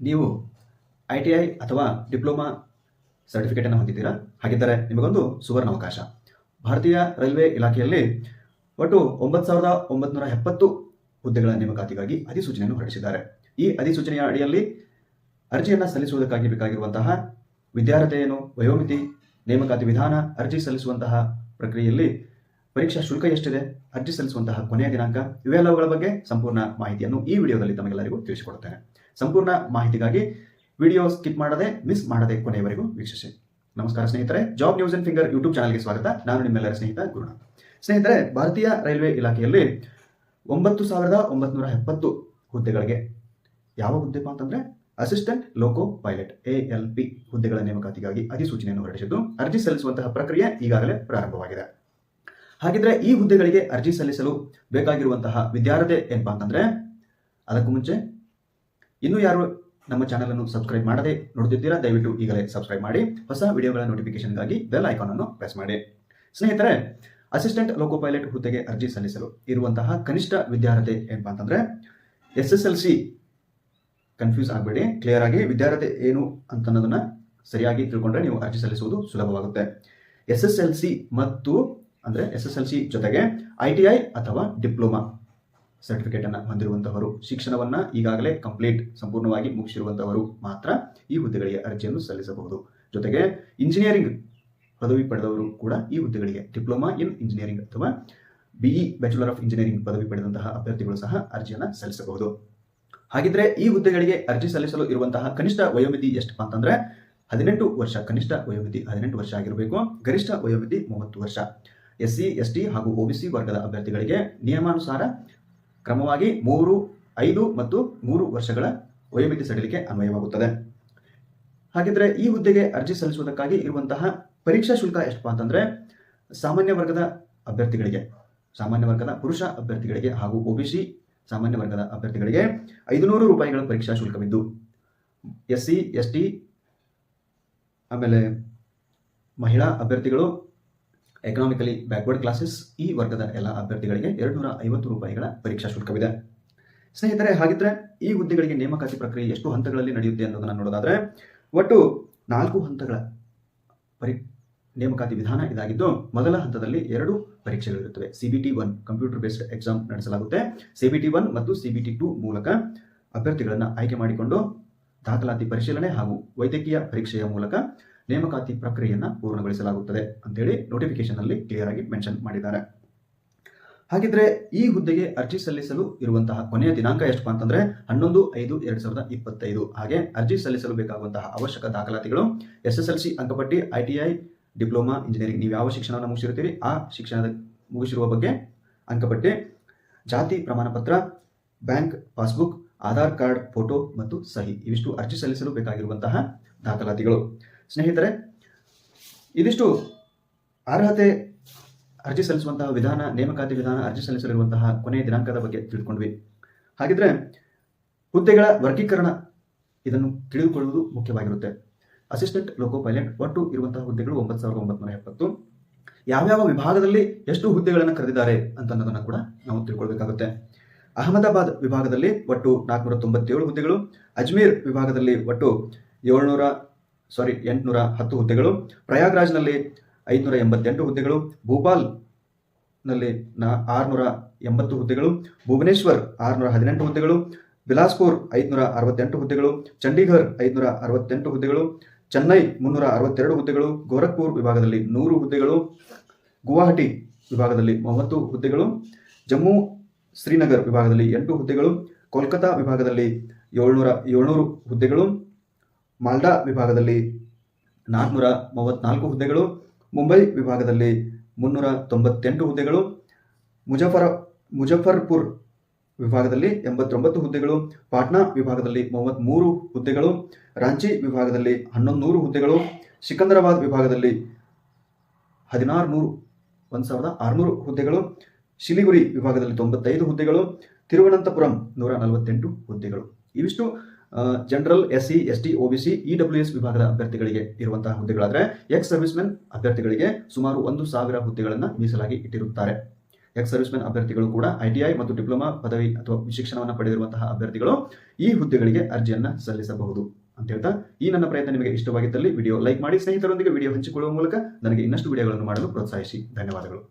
ನೀವು I T I ಅಥವಾ diploma ಸರ್ಟಿಫಿಕೇಟನ್ನು ಹೊಂದಿದ್ದೀರಾ? ಹಾಗಿದ್ದರೆ ನಿಮಗೊಂದು ಸುವರ್ಣ ಅವಕಾಶ. ಭಾರತೀಯ ರೈಲ್ವೆ ಇಲಾಖೆಯಲ್ಲಿ ಒಟ್ಟು ಒಂಬತ್ತು ಸಾವಿರದ ಒಂಬತ್ನೂರ ಎಪ್ಪತ್ತು ಹುದ್ದೆಗಳ ನೇಮಕಾತಿಗಾಗಿ ಅಧಿಸೂಚನೆಯನ್ನು ಹೊರಡಿಸಿದ್ದಾರೆ. ಈ ಅಧಿಸೂಚನೆಯ ಅಡಿಯಲ್ಲಿ ಅರ್ಜಿಯನ್ನು ಸಲ್ಲಿಸುವುದಕ್ಕಾಗಿ ಬೇಕಾಗಿರುವಂತಹ ವಿದ್ಯಾರ್ಹತೆಯನ್ನು, ವಯೋಮಿತಿ, ನೇಮಕಾತಿ ವಿಧಾನ ಅರ್ಜಿ ಸಲ್ಲಿಸುವಂತಹ ಪ್ರಕ್ರಿಯೆಯಲ್ಲಿ ಪರೀಕ್ಷಾ ಶುಲ್ಕ ಎಷ್ಟಿದೆ? ಅರ್ಜಿ ಸಲ್ಲಿಸುವಂತಹ ಕೊನೆಯ ದಿನಾಂಕ, ಇವೆಲ್ಲವುಗಳ ಬಗ್ಗೆ ಸಂಪೂರ್ಣ ಮಾಹಿತಿಯನ್ನು ಈ ವಿಡಿಯೋದಲ್ಲಿ ತಮಗೆಲ್ಲರಿಗೂ ತಿಳಿಸಿಕೊಡುತ್ತೇನೆ. ಸಂಪೂರ್ಣ ಮಾಹಿತಿಗಾಗಿ ವಿಡಿಯೋ ಸ್ಕಿಪ್ ಮಾಡದೆ, ಮಿಸ್ ಮಾಡದೆ ಕೊನೆಯವರೆಗೂ ವೀಕ್ಷಿಸಿ. ನಮಸ್ಕಾರ ಸ್ನೇಹಿತರೆ, job news and finger YouTube ಚಾನಲ್ಗೆ ಸ್ವಾಗತ. ನಾನು ನಿಮ್ಮೆಲ್ಲರ ಸ್ನೇಹಿತ ಗುರುನಾಥ್. ಸ್ನೇಹಿತರೆ, ಭಾರತೀಯ ರೈಲ್ವೆ ಇಲಾಖೆಯಲ್ಲಿ ಒಂಬತ್ತು ಸಾವಿರದ ಒಂಬತ್ನೂರ ಎಪ್ಪತ್ತು ಹುದ್ದೆಗಳಿಗೆ ಯಾವ ಹುದ್ದೆಪ್ಪ ಅಂತಂದ್ರೆ? Assistant loco pilot, A L P ಹುದ್ದೆಗಳ ನೇಮಕಾತಿಗಾಗಿ ಅಧಿಸೂಚನೆಯನ್ನು ಹೊರಡಿಸಿದ್ದು, ಅರ್ಜಿ ಸಲ್ಲಿಸುವಂತಹ ಪ್ರಕ್ರಿಯೆ ಈಗಾಗಲೇ ಪ್ರಾರಂಭವಾಗಿದೆ. ಹಾಗಿದ್ರೆ ಈ ಹುದ್ದೆಗಳಿಗೆ ಅರ್ಜಿ ಸಲ್ಲಿಸಲು ಬೇಕಾಗಿರುವಂತಹ ವಿದ್ಯಾರ್ಹತೆ ಏನಪ್ಪಾ ಅಂತಂದ್ರೆ, ಅದಕ್ಕೂ ಮುಂಚೆ ಇನ್ನೂ ಯಾರು ನಮ್ಮ ಚಾನಲ್ ಅನ್ನು ಸಬ್ಸ್ಕ್ರೈಬ್ ಮಾಡದೆ ನೋಡುತ್ತಿದ್ದೀರಾ ದಯವಿಟ್ಟು ಈಗಲೇ ಸಬ್ಸ್ಕ್ರೈಬ್ ಮಾಡಿ. ಹೊಸ ವಿಡಿಯೋಗಳ ನೋಟಿಫಿಕೇಶನ್ಗಾಗಿ ಬೆಲ್ ಐಕಾನ್ ಅನ್ನು ಪ್ರೆಸ್ ಮಾಡಿ. ಸ್ನೇಹಿತರೆ ಅಸಿಸ್ಟೆಂಟ್ ಲೋಕೋ ಪೈಲಟ್ ಹುದ್ದೆಗೆ ಅರ್ಜಿ ಸಲ್ಲಿಸಲು ಇರುವಂತಹ ಕನಿಷ್ಠ ವಿದ್ಯಾರ್ಹತೆ ಏನಪ್ಪಾ ಅಂತಂದ್ರೆ S S L C confuse ಆಗಬೇಡಿ ಕ್ಲಿಯರ್ ಆಗಿ ವಿದ್ಯಾರ್ಹತೆ ಏನು ಅಂತನ್ನೋದನ್ನ ಸರಿಯಾಗಿ ತಿಳ್ಕೊಂಡ್ರೆ ನೀವು ಅರ್ಜಿ ಸಲ್ಲಿಸುವುದು ಸುಲಭವಾಗುತ್ತೆ. ಎಸ್ ಎಸ್ ಎಲ್ ಸಿ ಮತ್ತು ಅಂದ್ರೆ ಎಸ್ ಎಸ್ ಎಲ್ ಸಿ ಜೊತೆಗೆ ಐ ಟಿ ಐ ಅಥವಾ ಡಿಪ್ಲೊಮಾ ಸರ್ಟಿಫಿಕೇಟ್ ಹೊಂದಿರುವಂಥವರು ಶಿಕ್ಷಣವನ್ನ ಈಗಾಗಲೇ ಕಂಪ್ಲೀಟ್ ಸಂಪೂರ್ಣವಾಗಿ ಮುಗಿಸಿರುವಂಥವರು ಮಾತ್ರ ಈ ಹುದ್ದೆಗಳಿಗೆ ಅರ್ಜಿಯನ್ನು ಸಲ್ಲಿಸಬಹುದು. ಜೊತೆಗೆ ಇಂಜಿನಿಯರಿಂಗ್ ಪದವಿ ಪಡೆದವರು ಕೂಡ ಈ ಹುದ್ದೆಗಳಿಗೆ ಡಿಪ್ಲೊಮಾ ಇನ್ ಇಂಜಿನಿಯರಿಂಗ್ ಅಥವಾ ಬಿಇ ಬ್ಯಾಚುಲರ್ ಆಫ್ ಇಂಜಿನಿಯರಿಂಗ್ ಪದವಿ ಪಡೆದಂತಹ ಅಭ್ಯರ್ಥಿಗಳು ಸಹ ಅರ್ಜಿಯನ್ನು ಸಲ್ಲಿಸಬಹುದು. ಹಾಗಿದ್ರೆ ಈ ಹುದ್ದೆಗಳಿಗೆ ಅರ್ಜಿ ಸಲ್ಲಿಸಲು ಇರುವಂತಹ ಕನಿಷ್ಠ ವಯೋಮಿತಿ ಎಷ್ಟಪ್ಪ ಅಂತಂದ್ರೆ ಹದಿನೆಂಟು ವರ್ಷ, ಕನಿಷ್ಠ ವಯೋಮಿತಿ ಹದಿನೆಂಟು ವರ್ಷ ಆಗಿರಬೇಕು, ಗರಿಷ್ಠ ವಯೋಮಿತಿ ಮೂವತ್ತು ವರ್ಷ. ಎಸ್ ಸಿ ಎಸ್ ಟಿ ಹಾಗೂ ಒಬಿಸಿ ವರ್ಗದ ಅಭ್ಯರ್ಥಿಗಳಿಗೆ ನಿಯಮಾನುಸಾರ ಕ್ರಮವಾಗಿ ಮೂರು, ಐದು ಮತ್ತು ಮೂರು ವರ್ಷಗಳ ವಯೋಮಿತಿ ಸಡಿಲಿಕೆ ಅನ್ವಯವಾಗುತ್ತದೆ. ಹಾಗಿದ್ರೆ ಈ ಹುದ್ದೆಗೆ ಅರ್ಜಿ ಸಲ್ಲಿಸುವುದಕ್ಕಾಗಿ ಇರುವಂತಹ ಪರೀಕ್ಷಾ ಶುಲ್ಕ ಎಷ್ಟಪ್ಪ ಅಂತಂದ್ರೆ ಸಾಮಾನ್ಯ ವರ್ಗದ ಅಭ್ಯರ್ಥಿಗಳಿಗೆ, ಸಾಮಾನ್ಯ ವರ್ಗದ ಪುರುಷ ಅಭ್ಯರ್ಥಿಗಳಿಗೆ ಹಾಗೂ ಒಬಿಸಿ ಸಾಮಾನ್ಯ ವರ್ಗದ ಅಭ್ಯರ್ಥಿಗಳಿಗೆ ಐದುನೂರು ರೂಪಾಯಿಗಳ ಪರೀಕ್ಷಾ ಶುಲ್ಕವಿದ್ದು ಎಸ್ ಸಿ ಎಸ್ ಟಿ ಆಮೇಲೆ ಮಹಿಳಾ ಅಭ್ಯರ್ಥಿಗಳು ಎಕನಾಮಿಕಲಿ ಬ್ಯಾಕ್ವರ್ಡ್ ಕ್ಲಾಸಸ್ ಈ ವರ್ಗದ ಎಲ್ಲ ಅಭ್ಯರ್ಥಿಗಳಿಗೆ ಎರಡುನೂರ ಐವತ್ತು ರೂಪಾಯಿಗಳ ಪರೀಕ್ಷಾ ಶುಲ್ಕವಿದೆ. ಸ್ನೇಹಿತರೆ, ಹಾಗಿದ್ರೆ ಈ ಹುದ್ದೆಗಳಿಗೆ ನೇಮಕಾತಿ ಪ್ರಕ್ರಿಯೆ ಎಷ್ಟು ಹಂತಗಳಲ್ಲಿ ನಡೆಯುತ್ತೆ ಅನ್ನೋದನ್ನು ನೋಡೋದಾದ್ರೆ, ಒಟ್ಟು ನಾಲ್ಕು ಹಂತಗಳ ಪರಿ, ನೇಮಕಾತಿ ವಿಧಾನ ಇದಾಗಿದ್ದು, ಮೊದಲ ಹಂತದಲ್ಲಿ ಎರಡು ಪರೀಕ್ಷೆಗಳಿರುತ್ತವೆ. CBT one computer based exam ನಡೆಸಲಾಗುತ್ತೆ. CBT one ಮತ್ತು ಸಿಬಿಟಿ ಟು ಮೂಲಕ ಅಭ್ಯರ್ಥಿಗಳನ್ನು ಆಯ್ಕೆ ಮಾಡಿಕೊಂಡು, ದಾಖಲಾತಿ ಪರಿಶೀಲನೆ ಹಾಗೂ ವೈದ್ಯಕೀಯ ಪರೀಕ್ಷೆಯ ಮೂಲಕ ನೇಮಕಾತಿ ಪ್ರಕ್ರಿಯೆಯನ್ನು ಪೂರ್ಣಗೊಳಿಸಲಾಗುತ್ತದೆ ಅಂತೇಳಿ ನೋಟಿಫಿಕೇಶನ್ ಅಲ್ಲಿ ಕ್ಲಿಯರ್ ಆಗಿ ಮೆನ್ಷನ್ ಮಾಡಿದ್ದಾರೆ. ಹಾಗಿದ್ರೆ ಈ ಹುದ್ದೆಗೆ ಅರ್ಜಿ ಸಲ್ಲಿಸಲು ಇರುವಂತಹ ಕೊನೆಯ ದಿನಾಂಕ ಎಷ್ಟು ಅಂತಂದ್ರೆ ಹನ್ನೊಂದು ಐದು ಎರಡ್ ಸಾವಿರದ ಇಪ್ಪತ್ತೈದು. ಹಾಗೆ ಅರ್ಜಿ ಸಲ್ಲಿಸಲು ಬೇಕಾಗುವಂತಹ ಅವಶ್ಯಕ ದಾಖಲಾತಿಗಳು ಎಸ್ ಎಸ್ ಎಲ್ ಸಿ ಅಂಕಪಟ್ಟಿ, I T I, diploma, engineering, ನೀವು ಯಾವ ಶಿಕ್ಷಣವನ್ನು ಮುಗಿಸಿರುತ್ತೀರಿ ಆ ಶಿಕ್ಷಣದ ಮುಗಿಸಿರುವ ಬಗ್ಗೆ ಅಂಕಪಟ್ಟಿ, ಜಾತಿ ಪ್ರಮಾಣ ಪತ್ರ bank passbook, Aadhaar card, photo ಮತ್ತು ಸಹಿ, ಇವಿಷ್ಟು ಅರ್ಜಿ ಸಲ್ಲಿಸಲು ಬೇಕಾಗಿರುವಂತಹ ದಾಖಲಾತಿಗಳು. ಸ್ನೇಹಿತರೆ, ಇದಿಷ್ಟು ಅರ್ಹತೆ ಅರ್ಜಿ ಸಲ್ಲಿಸುವಂತಹ ವಿಧಾನ, ನೇಮಕಾತಿ ವಿಧಾನ ಅರ್ಜಿ ಸಲ್ಲಿಸಲಿರುವಂತಹ ಕೊನೆಯ ದಿನಾಂಕದ ಬಗ್ಗೆ ತಿಳ್ಕೊಂಡ್ವಿ. ಹಾಗಿದ್ರೆ ಹುದ್ದೆಗಳ ವರ್ಗೀಕರಣ ಇದನ್ನು ತಿಳಿದುಕೊಳ್ಳುವುದು ಮುಖ್ಯವಾಗಿರುತ್ತೆ. ಅಸಿಸ್ಟೆಂಟ್ ಲೋಕೋ ಪೈಲಟ್ ಒಟ್ಟು ಇರುವಂತಹ ಹುದ್ದೆಗಳು ಒಂಬತ್ತು ಸಾವಿರದ ಒಂಬತ್ತು ಎಪ್ಪತ್ತು. ಯಾವ್ಯಾವ ವಿಭಾಗದಲ್ಲಿ ಎಷ್ಟು ಹುದ್ದೆಗಳನ್ನು ಕರೆದಿದ್ದಾರೆ ಅಂತ ಅನ್ನೋದನ್ನು ಕೂಡ ನಾವು ತಿಳ್ಕೊಳ್ಬೇಕಾಗುತ್ತೆ. ಅಹಮದಾಬಾದ್ ವಿಭಾಗದಲ್ಲಿ ಒಟ್ಟು ನಾಲ್ಕುನೂರ ತೊಂಬತ್ತೇಳು ಹುದ್ದೆಗಳು, ಅಜ್ಮೀರ್ ವಿಭಾಗದಲ್ಲಿ ಒಟ್ಟು ಏಳ್ನೂರ ಸಾರಿ ಎಂಟುನೂರ ಹತ್ತು ಹುದ್ದೆಗಳು, ಪ್ರಯಾಗ್ರಾಜ್ನಲ್ಲಿ ಐದುನೂರ ಎಂಬತ್ತೆಂಟು ಹುದ್ದೆಗಳು, ಭೂಪಾಲ್ನಲ್ಲಿ ನಾ ಆರುನೂರ ಎಂಬತ್ತು ಹುದ್ದೆಗಳು, ಭುವನೇಶ್ವರ್ ಆರುನೂರ ಹದಿನೆಂಟು ಹುದ್ದೆಗಳು, ಬಿಲಾಸ್ಪುರ್ ಐದುನೂರ ಅರವತ್ತೆಂಟು ಹುದ್ದೆಗಳು, ಚಂಡೀಘರ್ ಐದುನೂರ ಅರವತ್ತೆಂಟು ಹುದ್ದೆಗಳು, ಚೆನ್ನೈ ಮುನ್ನೂರ ಅರವತ್ತೆರಡು ಹುದ್ದೆಗಳು, ಗೋರಖ್ಪುರ್ ವಿಭಾಗದಲ್ಲಿ ನೂರು ಹುದ್ದೆಗಳು, ಗುವಾಹಟಿ ವಿಭಾಗದಲ್ಲಿ ಮೂವತ್ತು ಹುದ್ದೆಗಳು, ಜಮ್ಮು ಶ್ರೀನಗರ್ ವಿಭಾಗದಲ್ಲಿ ಎಂಟು ಹುದ್ದೆಗಳು, ಕೋಲ್ಕತಾ ವಿಭಾಗದಲ್ಲಿ ಏಳ್ನೂರ ಏಳ್ನೂರು ಹುದ್ದೆಗಳು ಮಾಲ್ಡಾ ವಿಭಾಗದಲ್ಲಿ ನಾಲ್ಕುನೂರ ಮೂವತ್ನಾಲ್ಕು ಹುದ್ದೆಗಳು, ಮುಂಬೈ ವಿಭಾಗದಲ್ಲಿ ಮುನ್ನೂರ ತೊಂಬತ್ತೆಂಟು ಹುದ್ದೆಗಳು, ಮುಜಫರ, ಮುಜಫರ್ಪುರ್ ವಿಭಾಗದಲ್ಲಿ ಎಂಬತ್ತೊಂಬತ್ತು ಹುದ್ದೆಗಳು, ಪಾಟ್ನಾ ವಿಭಾಗದಲ್ಲಿ ಮೂವತ್ತ್ಮೂರು ಹುದ್ದೆಗಳು, ರಾಂಚಿ ವಿಭಾಗದಲ್ಲಿ ಹನ್ನೊಂದು ನೂರು ಹುದ್ದೆಗಳು, ಸಿಕಂದರಾಬಾದ್ ವಿಭಾಗದಲ್ಲಿ ಹದಿನಾರು ನೂರು ಒಂದು ಸಾವಿರದ ಆರುನೂರು ಹುದ್ದೆಗಳು ಶಿಲಿಗುರಿ ವಿಭಾಗದಲ್ಲಿ ತೊಂಬತ್ತೈದು ಹುದ್ದೆಗಳು, ತಿರುವನಂತಪುರಂ ನೂರ ನಲವತ್ತೆಂಟು ಹುದ್ದೆಗಳು. ಇವಿಷ್ಟು general S C S T O B C E W S ವಿಭಾಗದ ಅಭ್ಯರ್ಥಿಗಳಿಗೆ ಇರುವಂತಹ ಹುದ್ದೆಗಳಾದರೆ ಎಕ್ಸ್ ಸರ್ವಿಸ್ಮೆನ್ ಅಭ್ಯರ್ಥಿಗಳಿಗೆ ಸುಮಾರು ಒಂದು ಸಾವಿರ ಹುದ್ದೆಗಳನ್ನು ಮೀಸಲಾಗಿ ಇಟ್ಟಿರುತ್ತಾರೆ. ಎಕ್ಸ್ ಸರ್ವಿಸ್ಮೆನ್ ಅಭ್ಯರ್ಥಿಗಳು ಕೂಡ ಐ ಟಿ ಐ ಮತ್ತು ಡಿಪ್ಲೊಮಾ ಪದವಿ ಅಥವಾ ಶಿಕ್ಷಣವನ್ನು ಪಡೆದಿರುವಂತಹ ಅಭ್ಯರ್ಥಿಗಳು ಈ ಹುದ್ದೆಗಳಿಗೆ ಅರ್ಜಿಯನ್ನು ಸಲ್ಲಿಸಬಹುದು ಅಂತ ಹೇಳ್ತಾ, ಈ ನನ್ನ ಪ್ರಯತ್ನ ನಿಮಗೆ ಇಷ್ಟವಾಗಿದ್ದಲ್ಲಿ ವಿಡಿಯೋ ಲೈಕ್ ಮಾಡಿ ಸ್ನೇಹಿತರೊಂದಿಗೆ ವಿಡಿಯೋ ಹಂಚಿಕೊಳ್ಳುವ ಮೂಲಕ ನನಗೆ ಇನ್ನಷ್ಟು ವಿಡಿಯೋಗಳನ್ನು ಮಾಡಲು ಪ್ರೋತ್ಸಾಹಿಸಿ. ಧನ್ಯವಾದಗಳು.